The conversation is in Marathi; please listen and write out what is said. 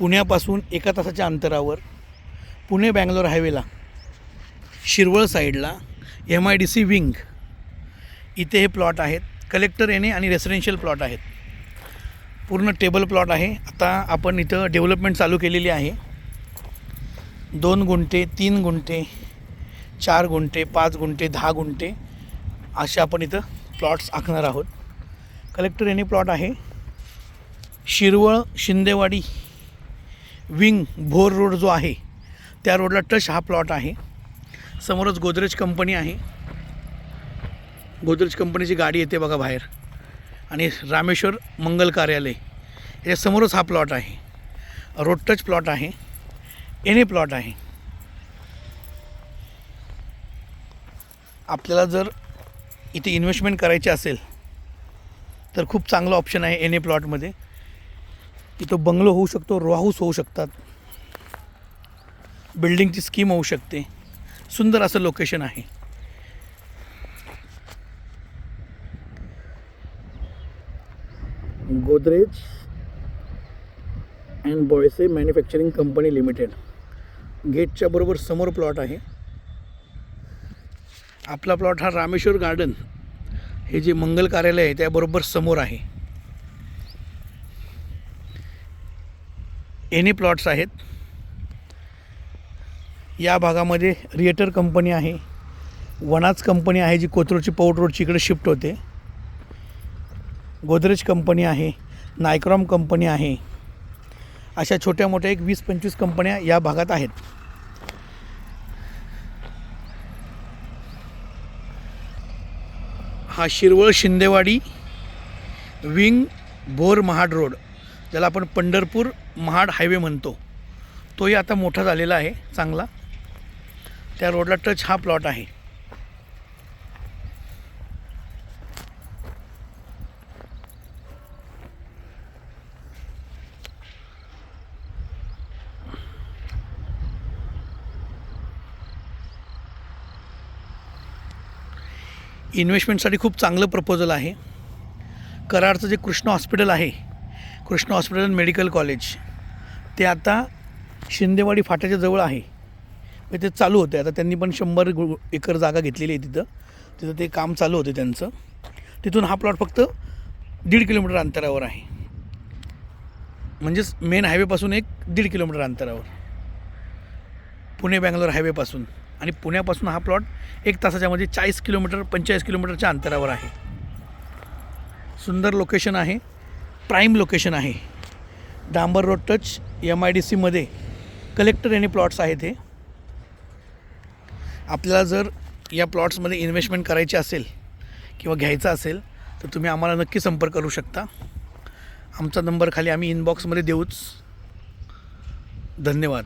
पुण्यापासून एका तासाच्या अंतरावर पुणे बँगलोर हायवेला शिरवळ साईडला M I D C Ving. इथे हे प्लॉट आहेत. कलेक्टर येणे आणि रेसिडेन्शियल प्लॉट आहेत. पूर्ण टेबल प्लॉट आहे. आता आपण इथं डेव्हलपमेंट चालू केलेली आहे. दोन गुंठे तीन गुंठे चार गुंठे पाच गुंठे दहा गुंठे असे आपण इथं प्लॉट्स आखणार आहोत. कलेक्टर येणे प्लॉट आहे. शिरवळ शिंदेवाडी विंग भोर रोड जो आहे त्या रोडला टच हा प्लॉट आहे. समोरच गोदरेज कंपनी आहे. गोदरेज कंपनीची गाडी येते बघा बाहेर. आणि रामेश्वर मंगल कार्यालय याच्या समोरच हा प्लॉट आहे. रोड टच प्लॉट आहे. एन ए प्लॉट आहे. आपल्याला जर इथे इन्व्हेस्टमेंट करायची असेल तर खूप चांगलं ऑप्शन आहे एन ए प्लॉटमध्ये तिथं बंगलो होऊ शकतो रो हाऊस होऊ शकतात. बिल्डिंगची स्कीम होऊ शकते. सुंदर असं लोकेशन आहे. Godrej and Boyce manufacturing company limited. गेटच्या बरोबर समोर प्लॉट आहे. आपला प्लॉट हा रामेश्वर गार्डन. हे जे मंगल कार्यालय आहे त्याबरोबर समोर आहे. एनी प्लॉट्स आहेत. या भागामध्ये रिएटर कंपनी आहे. वनाज कंपनी आहे जी कोथरूडची पौट रोडची इकडे शिफ्ट होते. गोदरेज कंपनी आहे. नायक्रॉम कंपनी आहे. अशा छोट्या मोठ्या एक वीस पंचवीस कंपन्या या भागात आहेत. हा शिरवळ शिंदेवाडी विंग भोर महाड रोड. ज्याला आपण पंढरपूर महाड हायवे म्हणतो. तोही आता मोठा झालेला आहे चांगला. त्या रोडला टच हा प्लॉट आहे. इन्व्हेस्टमेंटसाठी खूप चांगलं प्रपोजल आहे. कराडचं जे कृष्ण हॉस्पिटल आहे Krishna hospital and medical college. ते आता शिंदेवाडी फाट्याच्या जवळ आहे. म्हणजे ते चालू होते आता त्यांनी पण शंभर गु- एकर जागा घेतलेली आहे तिथं. तिथं ते काम चालू होते त्यांचं. तिथून हा प्लॉट फक्त दीड किलोमीटर अंतरावर आहे. म्हणजेच मेन हायवेपासून एक दीड किलोमीटर अंतरावर. पुणे बँगलोर हायवेपासून. आणि पुण्यापासून हा प्लॉट एक तासाच्यामध्ये चाळीस किलोमीटर पंचेचाळीस किलोमीटरच्या अंतरावर आहे. सुंदर लोकेशन आहे. प्राईम लोकेशन आहे. डांबर road touch M I D सीमध्ये कलेक्टर यांनी प्लॉट्स आहेत हे. आपल्याला जर या प्लॉट्समध्ये इन्व्हेस्टमेंट करायची असेल किंवा घ्यायचं असेल तर तुम्ही आम्हाला नक्की संपर्क करू शकता. आमचा नंबर खाली आम्ही इनबॉक्समध्ये देऊच. धन्यवाद.